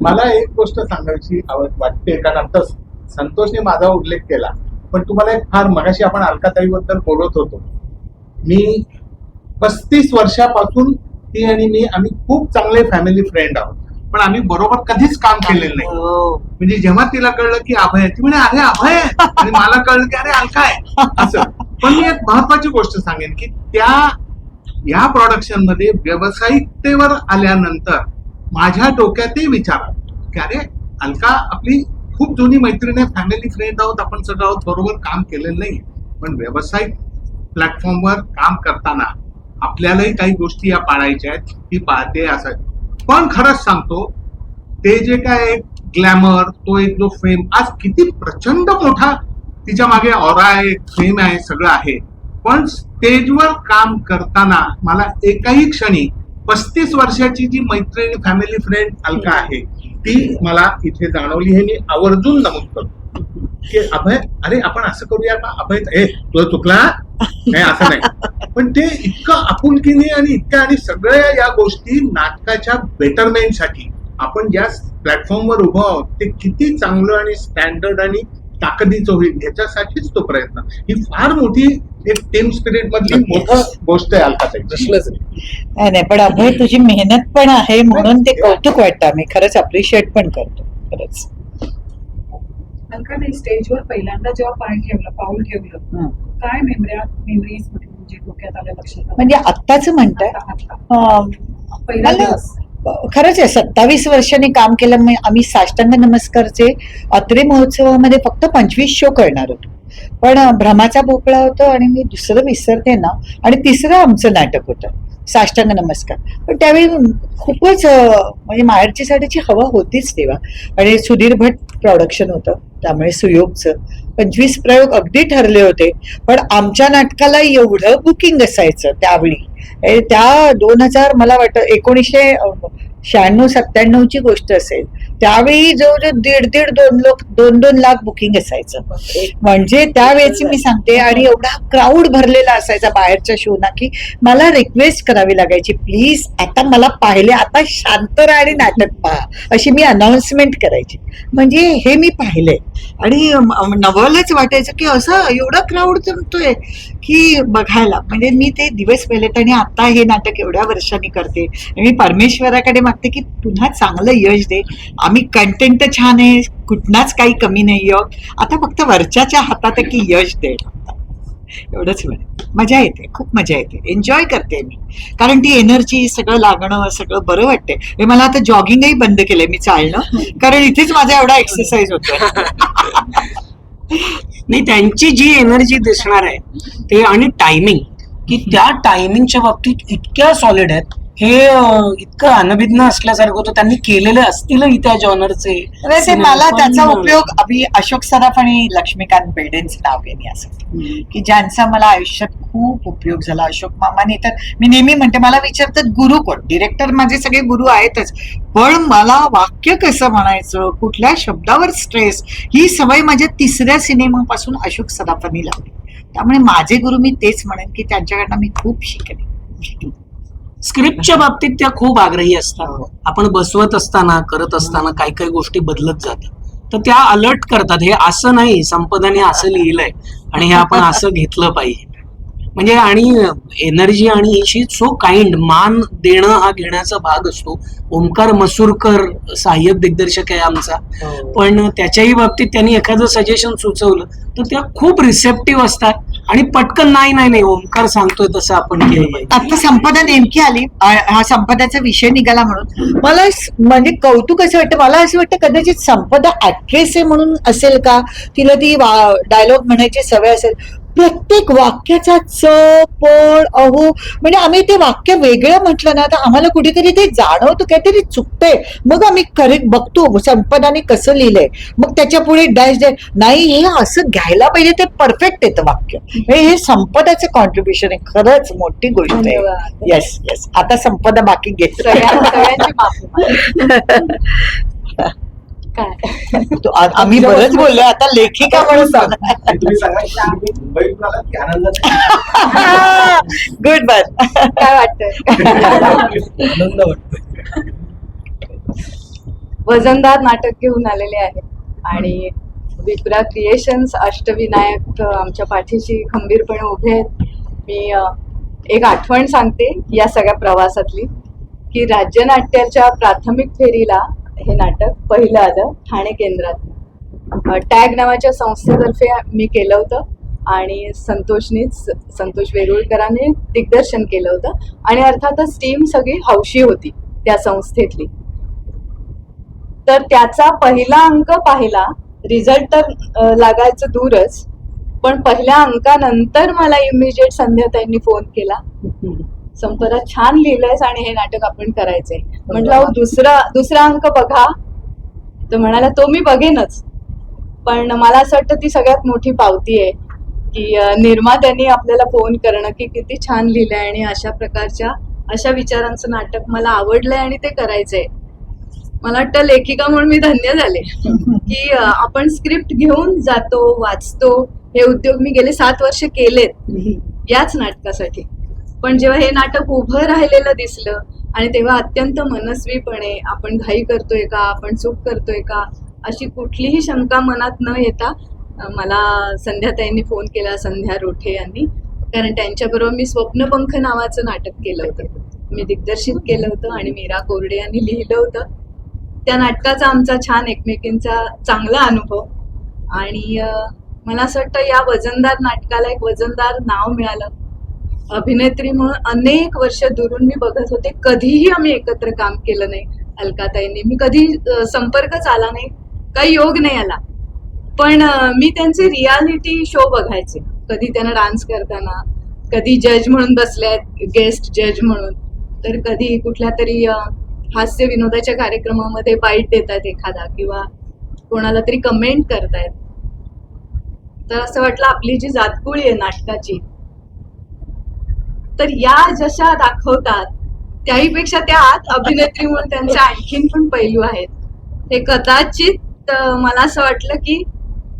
मला एक गोष्ट सांगायची आव- वाटते कारण आता संतोषने माझा उल्लेख केला पण तुम्हाला एक फार मगाशी आपण अलकाताईबद्दल बोलत होतो. मी पस्तीस वर्षापासून ती आणि मी आम्ही खूप चांगले फॅमिली फ्रेंड आहोत. पण आम्ही बरोबर कधीच काम केलेलं नाही. हो. म्हणजे जेव्हा तिला कळलं की अभय आहे, ती म्हणे अरे अभय आहे. आणि मला कळलं की अरे अलका आहे. असं. पण मी एक महत्वाची गोष्ट सांगेन की त्या या प्रोडक्शनमध्ये व्यावसायिकतेवर आल्यानंतर माझ्या डोक्यातही विचार की अरे अलका आपली खूप जुनी मैत्रीण आहे फॅमिली फ्रेंड आहोत आपण सगळं आहोत बरोबर काम केलेलं नाही पण व्यावसायिक प्लॅटफॉर्मवर काम करताना आपल्यालाही काही गोष्टी या पाळायच्या आहेत ती पाळते असायची. पण खरंच सांगतो ते जे काय ग्लॅमर तो एक जो फेम आज किती प्रचंड मोठा तिच्यामागे ऑरा आहे फेम आहे सगळं आहे. पण स्टेजवर काम करताना मला एकाही क्षणी पस्तीस वर्षाची जी मैत्रिणी फॅमिली फ्रेंड अलका आहे ती मला इथे जाणवली हे मी आवर्जून नमूद करतो. की अभय अरे आपण असं करूया का? अभय ए तुला चुकला? नाही असं नाही. पण ते इतकं आपुलकीने आणि इतक्या आणि सगळ्या या गोष्टी नाटकाच्या बेटरमेंटसाठी आपण ज्या प्लॅटफॉर्मवर उभं आहोत ते किती चांगलं आणि स्टँडर्ड आणि ताकदीचं होईल ह्याच्यासाठीच तो प्रयत्न. ही फार मोठी एक टीम स्पिरिट मधली मोठं गोष्ट आहे प्रश्नच नाही. नाही पण अभय तुझी मेहनत पण आहे म्हणून ते कौतुक वाटतं. आम्ही खरंच अप्रिशिएट पण करतो खरंच. अलका नाही स्टेजवर पहिल्यांदा जेव्हा पाय ठेवलं पाऊल ठेवलं. काय मेमऱ्या मेमरीज म्हणजे डोक्यात आल्या लक्षात? म्हणजे आत्ताच म्हणताय? पहिला दिवस. खरंच आहे सत्तावीस वर्षांनी काम केलं आम्ही साष्टांग नमस्कारचे अत्रे महोत्सवामध्ये फक्त पंचवीस शो करणार होतो. पण भ्रमाचा भोपळा होता आणि मी दुसरं विसरते ना आणि तिसरं आमचं नाटक होतं. साष्टांग नमस्कार. पण त्यावेळी खूपच म्हणजे माहेरची साडीची हवा होतीच तेव्हा. आणि सुधीर भट प्रॉडक्शन होतं. त्यामुळे सुयोगचं. पंचवीस प्रयोग अगदी ठरले होते. पण आमच्या नाटकाला एवढं बुकिंग असायचं त्यावेळी. त्या दोन हजार मला वाटतं एकोणीसशे शहाण्णव सत्त्याण्णवची गोष्ट असेल. त्यावेळी जवळजवळ दीड दीड दोन लोक दोन दोन लाख बुकिंग असायचं. म्हणजे त्यावेळेची मी सांगते आणि एवढा क्राऊड भरलेला असायचा बाहेरच्या शोना की मला रिक्वेस्ट करावी लागायची. प्लीज आता मला पाहिले आता शांत राहा आणि नाटक पहा. अशी मी अनाउन्समेंट करायची. म्हणजे हे मी पाहिलंय आणि नवलच वाटायचं की असं एवढं क्राऊड जमतोय की बघायला. म्हणजे मी ते दिवस पहिले आणि आता हे नाटक एवढ्या वर्षांनी करते. आणि मी परमेश्वराकडे मागते की पुन्हा चांगलं यश दे. आम्ही कंटेंट छान आहे कुठनाच काही कमी नाही आहोत आता फक्त वरच्याच्या हातात की यश दे. एवढंच वेळ मजा येते खूप मजा येते. एन्जॉय करते मी. कारण ती एनर्जी सगळं लागणं सगळं बरं वाटते. हे मला आता जॉगिंगही बंद केलंय मी चालणं. कारण इथेच माझा एवढा एक्सरसाइज होतो. नाही त्यांची जी एनर्जी दिसणार आहे ते आणि टायमिंग की त्या टायमिंगच्या बाबतीत इतक्या सॉलिड आहेत. हे इतकं अनभिज्ञ असल्यासारखं होतं. त्यांनी केलेले असतीलही त्या जॉनरचे अरे ते मला त्याचा उपयोग अभि अशोक सराफ आणि लक्ष्मीकांत बेर्डेंचं नाव घेणे असं. की ज्यांचा मला आयुष्यात खूप उपयोग झाला. अशोक मामाने तर मी नेहमी म्हणते मला विचारतात गुरु कोण? डिरेक्टर माझे सगळे गुरु आहेतच. पण मला वाक्य कसं म्हणायचं? कुठल्या शब्दावर स्ट्रेस ही सवय माझ्या तिसऱ्या सिनेमापासून अशोक सराफांनी लावली. त्यामुळे माझे गुरु मी तेच म्हणेन की त्यांच्याकडनं मी खूप शिकले. स्क्रिप्टच्या बाबतीत त्या खूप आग्रही असतात. आपण बसवत असताना करत असताना काही काही गोष्टी बदलत जातात. तर त्या अलर्ट करतात. हे असं नाही संपदाने असं लिहिलंय आणि हे आपण असं घेतलं पाहिजे. म्हणजे आणि एनर्जी आणि शी सो काइंड मान देणं हा घेण्याचा भाग असतो. ओमकार मसूरकर सहाय्यक दिग्दर्शक आहे आमचा. पण त्याच्याही बाबतीत त्यांनी एखादं सजेशन सुचवलं तर त्या खूप रिसेप्टिव्ह असतात. आणि पटकन नाही नाही नाही ओमकार सांगतोय तसं आपण केलं पाहिजे. आता संपदा नेमकी आली. आ- हा संपदाचा विषय निघाला म्हणून. मला स- म्हणजे कौतुक असं वाटतं मला असं वाटतं कदाचित संपदा ऍक्ट्रेस आहे म्हणून असेल का? तिला ती डायलॉग म्हणायची सवय असेल. प्रत्येक वाक्याचा च पण अहो. म्हणजे आम्ही ते वाक्य वेगळं म्हटलं ना तर आम्हाला कुठेतरी ते जाणवतं काहीतरी चुकतंय. मग आम्ही करेक्ट बघतो संपदाने कसं लिहिलंय. मग त्याच्या पुढे डॅश डॅश. नाही हे असं घ्यायला पाहिजे ते परफेक्ट येतं वाक्य. म्हणजे हे संपदाचं कॉन्ट्रीब्युशन आहे खरंच मोठी गोष्ट आहे. येस येस आता संपदा बाकी घेत काय? आम्ही बरंच बोललो आता लेखिका म्हणून गुड बन काय वाटतोय? वजनदार नाटक घेऊन आलेले आहे. आणि विप्रा क्रिएशन्स अष्टविनायक आमच्या पाठीशी खंबीरपणे उभे आहेत. मी एक आठवण सांगते या सगळ्या प्रवासातली की राज्यनाट्याच्या प्राथमिक फेरीला हे नाटक पहिलं आलं ठाणे केंद्रात. टॅग नावाच्या संस्थेतर्फे मी केलं होतं आणि संतोषनीच संतोष वेरुळकरांनी दिग्दर्शन केलं होतं आणि अर्थातच टीम सगळी हौशी होती त्या संस्थेतली. तर त्याचा पहिला अंक पाहिला रिझल्ट तर लागायचं दूरच पण पहिल्या अंकानंतर मला इमिजिएट संध्याताईंनी फोन केला. संपदा छान लिहिलंयस आणि हे नाटक आपण करायचंय. म्हटलं दुसरा दुसरा अंक बघा. तर म्हणाला तो मी बघेनच. पण मला असं वाटतं ती सगळ्यात मोठी पावती आहे की निर्मात्यांनी आपल्याला फोन करणं की किती छान लिहिलंय आणि अशा प्रकारच्या अशा विचारांचं नाटक मला आवडलंय आणि ते करायचंय. मला वाटतं लेखिका म्हणून मी धन्य झाले. की आपण स्क्रिप्ट घेऊन जातो वाचतो. हे उद्योग मी गेले सात वर्ष केलेत. याच नाटकासाठी. पण जेव्हा हे नाटक उभं राहिलेलं दिसलं आणि तेव्हा अत्यंत मनस्वीपणे आपण घाई करतोय का आपण चूक करतोय का अशी कुठलीही शंका मनात न येता मला संध्याताईंनी फोन केला संध्या रोठे यांनी. कारण त्यांच्याबरोबर मी स्वप्नपंख नावाचं नाटक केलं होतं. मी दिग्दर्शित केलं होतं आणि मीरा कोरडे यांनी लिहिलं होतं. त्या नाटकाचा आमचा छान एकमेकींचा चांगला अनुभव. आणि मला असं वाटतं या वजनदार नाटकाला एक वजनदार नाव मिळालं. अभिनेत्री म्हणून अनेक वर्ष दुरून मी बघत होते. कधीही आम्ही एकत्र काम केलं नाही अलकाताईंनी. मी कधी संपर्कच आला नाही काही योग नाही आला. पण मी त्यांचे रियालिटी शो बघायचे. कधी त्यांना डान्स करताना कधी जज म्हणून बसल्यात गेस्ट जज म्हणून. तर कधी कुठल्या तरी हास्य विनोदाच्या कार्यक्रमामध्ये बाईट देतात एखादा किंवा कोणाला तरी कमेंट करतायत. तर असं वाटलं आपली जी जातकुळी आहे नाटकाची तर या जशा दाखवतात त्याहीपेक्षा त्या आत अभिनेत्री म्हणून त्यांचे आणखीन पण पैलू आहेत. हे कदाचित मला असं वाटलं की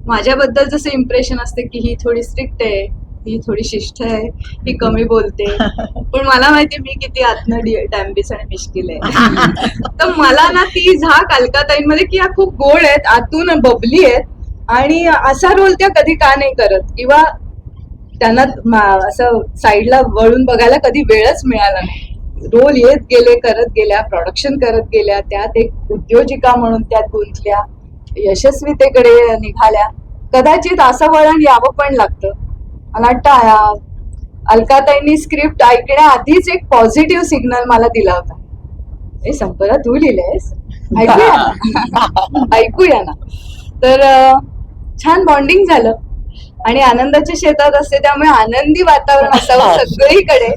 माझ्याबद्दल जसं इम्प्रेशन असते की ही थोडी स्ट्रिक्ट आहे ही थोडी शिष्ट आहे ही कमी बोलते. पण मला माहिती मी किती आतनं डॅम्बिस आणि मिश्किल आहे. तर मला ना ती झाक अलकाताईंमध्ये की या खूप गोड आहेत आतून बबली आहेत आणि असा रोल त्या कधी का नाही करत. किंवा त्यांना असं साईडला वळून बघायला कधी वेळच मिळाला नाही. रोल येत गेले करत गेल्या प्रोडक्शन करत गेल्या त्यात एक उद्योजिका म्हणून त्यात गुंतल्या यशस्वीतेकडे निघाल्या. कदाचित असं वळण यावं पण लागतं. मला वाटतं अलकाताईंनी स्क्रिप्ट ऐकण्याआधीच एक पॉझिटिव्ह सिग्नल मला दिला होता. हे संपदा तू लिहिलंयस? ऐकूया ना. ऐकूया ना. तर छान बॉन्डिंग झालं. आणि आनंदाच्या शेतात असते त्यामुळे आनंदी वातावरण असावं सगळीकडे.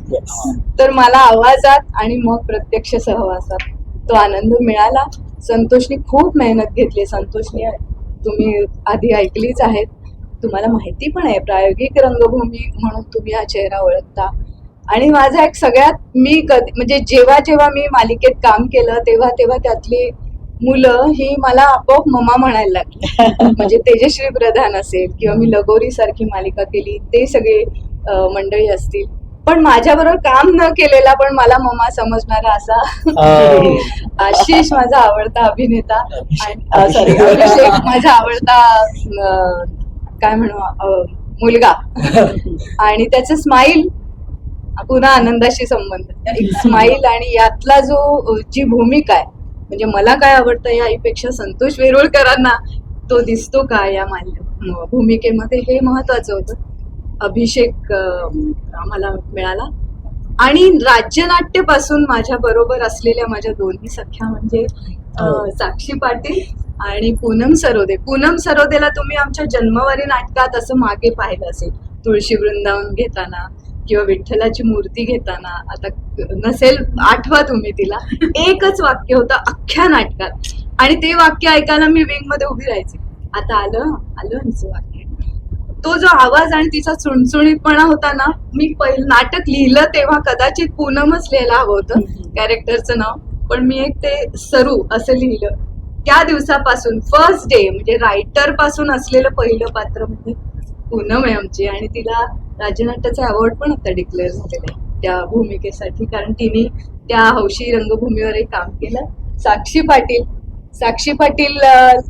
तर मला आवाजात आणि मग प्रत्यक्ष सहवासात तो आनंद मिळाला. संतोषनी खूप मेहनत घेतली. संतोषनी तुम्ही आधी ऐकलीच आहेत. तुम्हाला माहिती पण आहे प्रायोगिक रंगभूमी म्हणून तुम्ही हा चेहरा ओळखता. आणि माझा एक सगळ्यात मी कधी म्हणजे जेव्हा जेव्हा मी मालिकेत काम केलं तेव्हा तेव्हा त्यातली मुलं ही मला आपोआप ममा म्हणायला लागली. म्हणजे तेजश्री प्रधान असेल किंवा मी लगोरी सारखी मालिका केली ते सगळे मंडळी असतील. पण माझ्याबरोबर काम न केलेला पण मला ममा समजणारा असा आशिष माझा आवडता अभिनेता. सॉरी अभिषेक. माझा आवडता काय म्हणू मुलगा. आणि त्याचं स्माईल पुन्हा आनंदाशी संबंध. स्माईल आणि यातला जो जी भूमिका आहे म्हणजे मला काय आवडतं या आईपेक्षा संतोष वेरुळकरांना तो दिसतो का या माल्य भूमिकेमध्ये हे महत्वाचं होतं. अभिषेक आम्हाला मिळाला. आणि राज्यनाट्यपासून माझ्या बरोबर असलेल्या माझ्या दोन्ही सख्या म्हणजे अं, साक्षी पाटील आणि पूनम सरोदे. पूनम सरोदेला तुम्ही आमच्या जन्मवारी नाटकात असं मागे पाहिलं असेल. तुळशी वृंदावन घेताना किंवा विठ्ठलाची मूर्ती घेताना आता नसेल आठवा तुम्ही तिला एकच वाक्य होतं अख्ख्या नाटकात. आणि ते वाक्य ऐकायला मी विंगमध्ये उभी राहायचे. आता आलं आलं हिचं वाक्य. तो जो आवाज आणि तिचा चुणचुणीतपणा होता ना मी पहिलं नाटक लिहिलं तेव्हा कदाचित पूनमच लिहायला हवं होतं कॅरेक्टरचं नाव. पण मी एक ते सरू असं लिहिलं. त्या दिवसापासून फर्स्ट डे म्हणजे रायटरपासून असलेलं पहिलं पात्र म्हणजे पूनम आहे आमची. आणि तिला राज्यनाट्याचा अवॉर्ड पण आता डिक्लेअर झालेला आहे. त्या भूमिकेसाठी. कारण तिने त्या हौशी रंगभूमीवरही काम केलं. साक्षी पाटील. साक्षी पाटील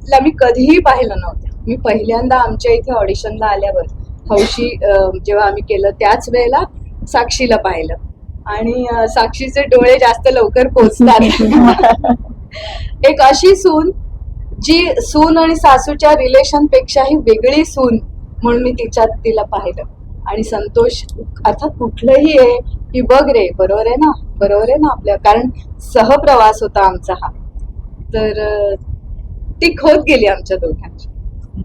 ला मी कधीही पाहिलं नव्हतं. मी पहिल्यांदा आमच्या इथे ऑडिशनला आल्यावर हौशी जेव्हा आम्ही केलं त्याच वेळेला साक्षीला पाहिलं. आणि साक्षीचे डोळे जास्त लवकर पोचतात. एक अशी सून जी सून आणि सासूच्या रिलेशन पेक्षाही वेगळी सून म्हणून मी तिच्यात तिला पाहिलं. आणि संतोष अर्थात कुठलंही आहे की बघ रे बरोबर आहे ना? बरोबर आहे ना आपल्या? कारण सहप्रवास होता आमचा हा. तर ती खोत गेली आमच्या दोघांची.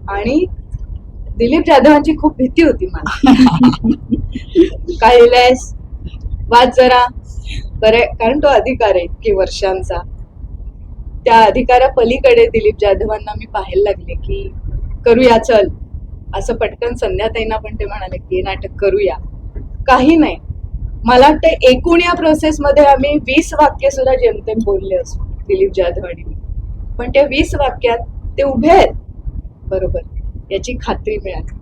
आणि दिलीप जाधवांची खूप भीती होती मला. काय लिहिलंयस वाच जरा. बरे कारण तो अधिकार आहे इतकी वर्षांचा. त्या अधिकारा पलीकडे दिलीप जाधवांना मी पाहायला लागले की करूया चल. असं पटकन संध्याताईंना पण ते म्हणाले की हे नाटक करूया. काही नाही. मला वाटतं एकूण या प्रोसेसमध्ये आम्ही वीस वाक्य सुद्धा जेमतेम बोलले असू दिलीप जाधव आणि पण त्या वीस वाक्यात ते उभे आहेत. बरोबर. याची खात्री मिळाली.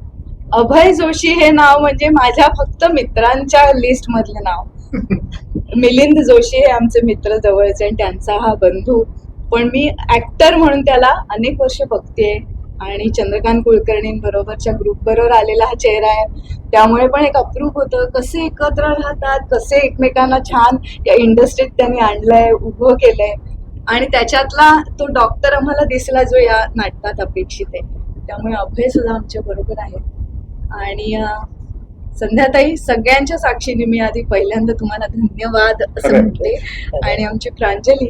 अभय जोशी हे नाव म्हणजे माझ्या फक्त मित्रांच्या लिस्ट मधले नाव. मिलिंद जोशी हे आमचे मित्र जवळचे आणि त्यांचा हा बंधू. पण मी ऍक्टर म्हणून त्याला अनेक वर्ष बघतेय. आणि चंद्रकांत कुलकर्णींबरोबरच्या ग्रुप बरोबर आलेला हा चेहरा आहे. त्यामुळे पण एक अप्रूप होतं. कसे एकत्र राहतात कसे एकमेकांना छान या इंडस्ट्रीत त्यांनी आणलंय उभं केलंय. आणि त्याच्यातला तो डॉक्टर आम्हाला दिसला जो या नाटकात अपेक्षित आहे. त्यामुळे अभय सुद्धा आमच्या बरोबर आहे. आणि संध्याताई सगळ्यांच्या साक्षीने मी आधी पहिल्यांदा तुम्हाला धन्यवाद असं म्हणते. आणि आमची प्रांजली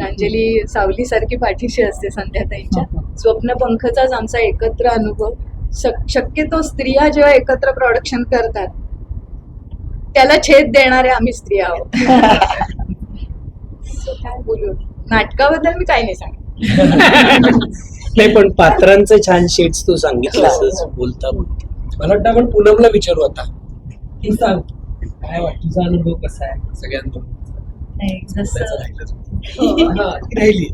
प्रांजली सावली सारखी पाठीशी असते संध्याताईंच्या. स्वप्न पंखचाच आमचा एकत्र अनुभव. शक- शक्यतो स्त्रिया जेव्हा एकत्र प्रोडक्शन करतात त्याला छेद देणाऱ्या आम्ही स्त्रिया आहोत. काय बोलू? नाटकाबद्दल मी काही नाही सांगत. नाही पण पात्रांचे छान शेड्स तू सांगितलं असंच बोलता बोलता. मला वाटतं आपण पूनमला विचारू आता. की सांग काय वाटतं? तुझा अनुभव कसा आहे सगळ्यांचा राहिली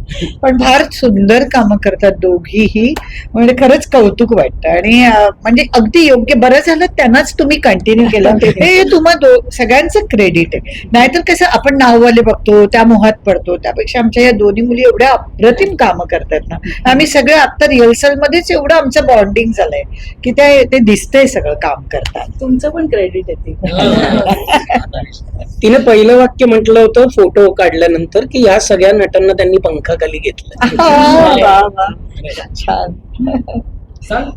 पण फार सुंदर कामं करतात दोघीही. म्हणजे खरंच कौतुक वाटतं. आणि म्हणजे अगदी योग्य बरं झालं त्यांनाच तुम्ही कंटिन्यू केलं. हे तुम्हा दो सगळ्यांचं क्रेडिट आहे. नाहीतर कसं आपण नाववाले बघतो त्या मोहात पडतो. त्यापेक्षा आमच्या या दोन्ही मुली एवढ्या अप्रतिम कामं करतात ना. आम्ही सगळं आता रिहर्सल मध्येच एवढं आमचं बॉन्डिंग झालंय की ते ते दिसतंय सगळं काम करतात. तुमचं पण क्रेडिट येते तिने पहिलं वाक्य म्हटलं होतं फोटो काढल्यानंतर की या सगळ्या नटांना त्यांनी पंखाखाली घेतलं. छान. सांग.